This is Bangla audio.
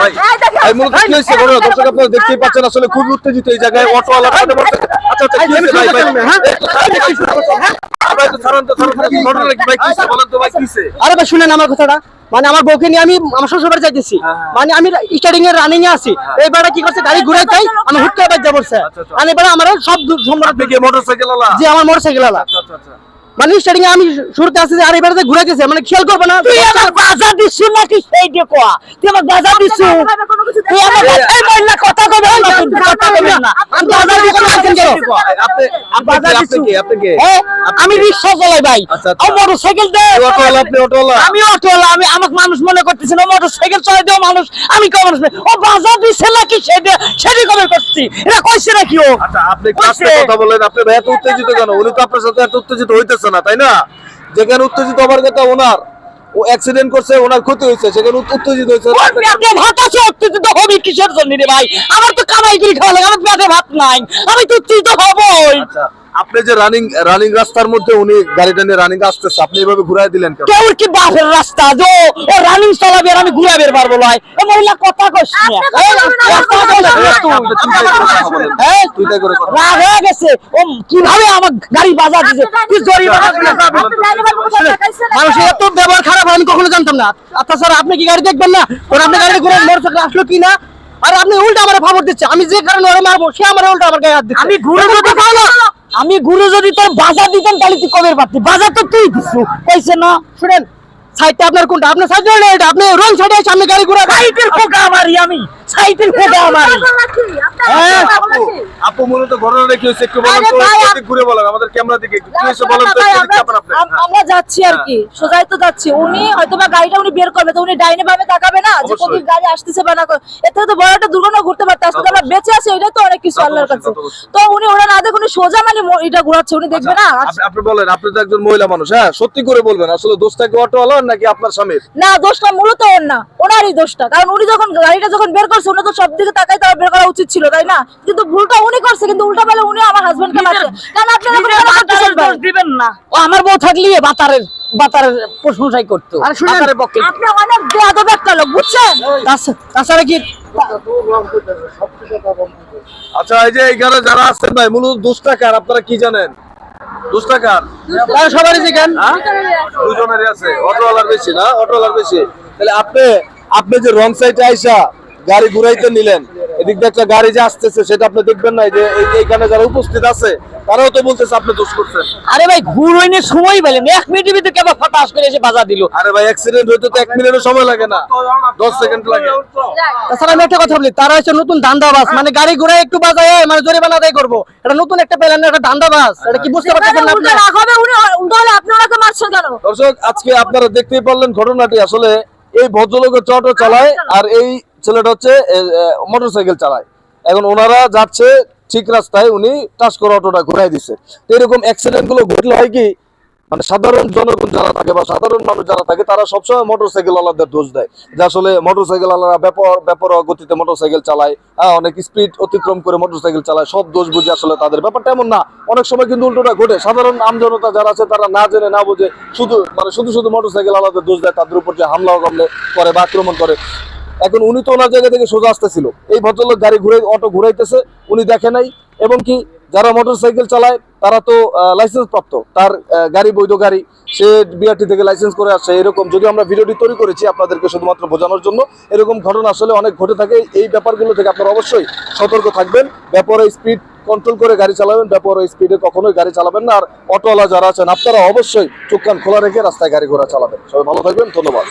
ভাই ভাই মূলত কি হয়েছে? ঘটনা দর্শক আপনারা দেখতেই পাচ্ছেন আসলে খুবই উত্তেজিত এই জায়গায় আচ্ছা আচ্ছা কি হয়েছে? ভাই ভাই আরে ভাই শুনেন আমার কথাটা। মানে আমার বউকে নিয়ে আমি আমার শ্বশুর বাড়ি যাইতেছি মানে আমি স্টার্টিং এর রানিং এ আছি। এই বেড়া কি করছে? গাড়ি ঘুরাই তাই আমি হুট করে বাজ্যা পড়ছে। আচ্ছা, আচ্ছা। মানে এবারে আমার সব সম্রাট মোটরসাইকেল আমার মোটরসাইকেল আলা। আচ্ছা আচ্ছা আচ্ছা। মানে স্টার্টিং আমি শুরুতে আসছি আর এবারে ঘুরাইতেছে মানে খেয়াল করবে না? তুই আমার বাজার দিছু নাকি? সেই দেখো কোয়া তুই আমার বাজার দিছু তুই আমার কথা কবে না তুই কথা কবে না। আমি বাজা দিছি না, আছেন কেন? আপনি আপনি কি- আপনি কি? আপনি কি? হ্যাঁ, আমি রিক্সা চালাই ভাই। আচ্ছা, আচ্ছা। মোটরসাইকেল দে। অটোওয়ালা আপনি অটোওয়ালা? আমি অটোওয়ালা আমি আমাকে মানুষ মনে করতেছি না মোটরসাইকেল চালাই দেও মানুষ। আমি কেমন মানুষ। ও বাজা দিছে নাকি সেটা সেটি কবে করছি? এটা কইছে নাকি ও? আচ্ছা আপনি কাছে। কথা বলেন। আপনি ভাই এত উত্তেজিত কেন? উনি তো আপনার সাথে এত উত্তেজিত হইতেছে না তাই না? যেখানে উত্তেজিত হবার কথা ওনার। ও অ্যাক্সিডেন্ট করছে ওনার ক্ষতি হয়েছে সেখানে উত- উত্তেজিত হয়েছে। পেটে উত্তেজিত হবি কিসের জন্য রে ভাই? আমার তো কামাই করে খাওয়া লাগে আমার পেটে ভাত নাই। আমি তো উত্তেজিত হবই। আচ্ছা। আপনি যে রানিং রানিং রাস্তার মধ্যে উনি গাড়িটা নিয়ে রানিং আসতেছে আপনি এভাবে ঘুরাই দিলেন কেন? কেউ কি বাপের রাস্তা? যে ও- রানিং চালাবে আমি ঘুরে বের পারব লয় এ মহিলা কথা কইস না। আপনি তুই তাই করে কথা বলেন। হ্যাঁ? তুই তাই করে কথা রাগ হয়ে গেছে। ও কীভাবে আমার গাড়ি বাজা দিছে? তুই জরিমানা মানুষ এত ব্যবহার খারাপ আমি কখনো জানতাম না। আচ্ছা স্যার আপনি কি গাড়ি দেখবেন না? ওর আপনি গাড়ি ঘুরে মোটরসাইকেল আসলো কি না? আর আপনি উল্টা আমার ফাবর দিচ্ছে। আমি যে কারণে ওরে মারবো সে আমার উল্টা আমার গায়ে হাত দিচ্ছে। আমি ঘুরে যদি আমি গুরু যদি তোর বাজা দিতাম তাহলে তুই কবের পারতি? বাজা তো তুই দিছু কইছে না, শুনেন, সাইডটা আপনার কোনটা? আপনার সাইড এটা, আপনি রং সাইডে সামনে গাড়ি ঘুরা আমি। সাইকেল হ্যাঁ, আপু আপু মূলত ঘটনাটা কি হয়েছে একটু বলেন তো ভাই, একটু আপ- এদিক ঘুরে বলেন আমাদের ক্যামেরা দিকে কি হয়েছে বলেন তো আমরা- ক্যামেরা আপনি আম- আমরা যাচ্ছি আর কি সোজাই তো যাচ্ছি। উনি হয়তো বা গাড়িটা উনি বের করবে তো উনি ডাইনে ভাবে তাকাবে না যে কোন গাড়ি আসতেছে বা না এর থেকে তো বড় একটা দুর্ঘটনা ঘটতে পারতো আজকে আমরা বেঁচে আছি এটাই তো অনেক কিছু আল্লাহর কাছে। তো উনি ওরা না দেখে উনি সোজা মানে এটা ঘোরাচ্ছে উনি দেখবে না? আপনি- বলেন আপনি তো একজন মহিলা মানুষ হ্যাঁ? সত্যি করে বলবেন আসলে দোষটা কি অটোওয়ালা নাকি আপনার স্বামীর? না দোষটা মূলত ওর না ওনারই দোষটা কারণ উনি যখন গাড়িটা যখন বের করছে উনি তো সব দিকে তাকাই তার বের করা উচিত ছিল তাই না? কিন্তু ভুলটা উনি করছে কিন্তু উল্টা বেলা উনি আমার হাজবেন্ডকে মারছে। কারণ আপনি এরকম কেন করতেছেন ভাই? দোষ দিবেন না। ও আমার বউ থাকলে বাতারের বাতারের প্রশংসাই করতো আর শুনেন, আপনি অনেক বেয়াদব একটা লোক বুঝছেন? তাছাড়া কি আচ্ছা এই যে এখানে যারা আছেন ভাই মূলত দোষটা কার? আপনারা কি জানেন? দোষটা কার? তারা সবারই যেখান দুজনেরই আছে অটোওয়ালার বেশি না? অটোওয়ালার বেশি। তাহলে আপনি আপনি যে রং সাইডে আইসা গাড়ি ঘুরাইতে নিলেন। এদিক দিয়ে একটা গাড়ি যে আসতেছে সেটা আপনি দেখবেন না যে এইখানে যারা উপস্থিত আছে তারাও তো বলতেছে আপনি দোষ করছেন। আরে ভাই ঘুরোইনে সময় পেলেন। এক মিনিটের ভিতরে কেবল ফাটাস করে এসে বাজা দিল। আরে ভাই অ্যাক্সিডেন্ট হইতে তো এক মিনিটের সময় লাগে না। দশ সেকেন্ড লাগে। তাছাড়া আমি একটা কথা বলি তারা হচ্ছে নতুন ধান্দাবাজ। মানে গাড়ি ঘোড়ায় একটু বাজায় মানে জরিমানা আদায় করব। এটা নতুন একটা প্ল্যান একটা ধান্দাবাজ। এটা কি বুঝতে পারতেছেন না আপনি? উল্টা রাগ উনি উল্টা হলে আপনি ওনাকে মারছেন কেন? দর্শক আজকে আপনারা দেখতেই পারলেন ঘটনাটি। আসলে এই ভদ্রলোকের অটো চালায় আর এই ছেলেটা হচ্ছে মোটরসাইকেল চালায়। এখন ওনারা যাচ্ছে ঠিক রাস্তায়, উনি টাচ করে অটোটা ঘুরাই তো এরকম অ্যাক্সিডেন্টগুলো ঘটলে হয় কি মানে সাধারণ জনগণ যারা থাকে বা সাধারণ মানুষ যারা থাকে, তারা সবসময় মোটরসাইকেল আলাদের দোষ দেয়। যে আসলে মোটরসাইকেল আলাদা ব্যাপার ব্যাপার গতিতে মোটরসাইকেল চালায় হ্যাঁ অনেক স্পিড অতিক্রম করে মোটরসাইকেল চালায়, সব দোষ বুঝে আসলে তাদের। ব্যাপারটা এমন না, অনেক সময় কিন্তু উল্টোটা ঘটে। সাধারণ আমজনতা যারা আছে, তারা না জেনে, না বুঝে শুধু মানে শুধু শুধু মোটরসাইকেল আলাদা দোষ দেয়, তাদের উপর যে হামলা হামলে করে বা আক্রমণ করে। এখন উনি তো ওনার জায়গা থেকে সোজা আসতেছিল। এই ভদ্রলোক গাড়ি ঘুরে অটো ঘুরাইতেছে, উনি দেখে নাই। এবং কি, যারা মোটরসাইকেল চালায়, তারা তো লাইসেন্স প্রাপ্ত তার গাড়ি, বৈধ গাড়ি, সে বিআরটি থেকে লাইসেন্স করে আসছে, এরকম। যদি আমরা ভিডিওটি তৈরি করেছি আপনাদেরকে শুধুমাত্র বোঝানোর জন্য, এরকম ঘটনা আসলে অনেক ঘটে থাকে। এই ব্যাপারগুলো থেকে আপনারা অবশ্যই সতর্ক থাকবেন। ব্যাপারে স্পিড কন্ট্রোল করে গাড়ি চালাবেন, ব্যাপারে স্পিডে কখনোই গাড়ি চালাবেন না। আর অটোওয়ালা যারা আছেন, আপনারা অবশ্যই চোখ কান খোলা রেখে রাস্তায় গাড়ি ঘোড়া চালাবেন। সবাই ভালো থাকবেন, ধন্যবাদ।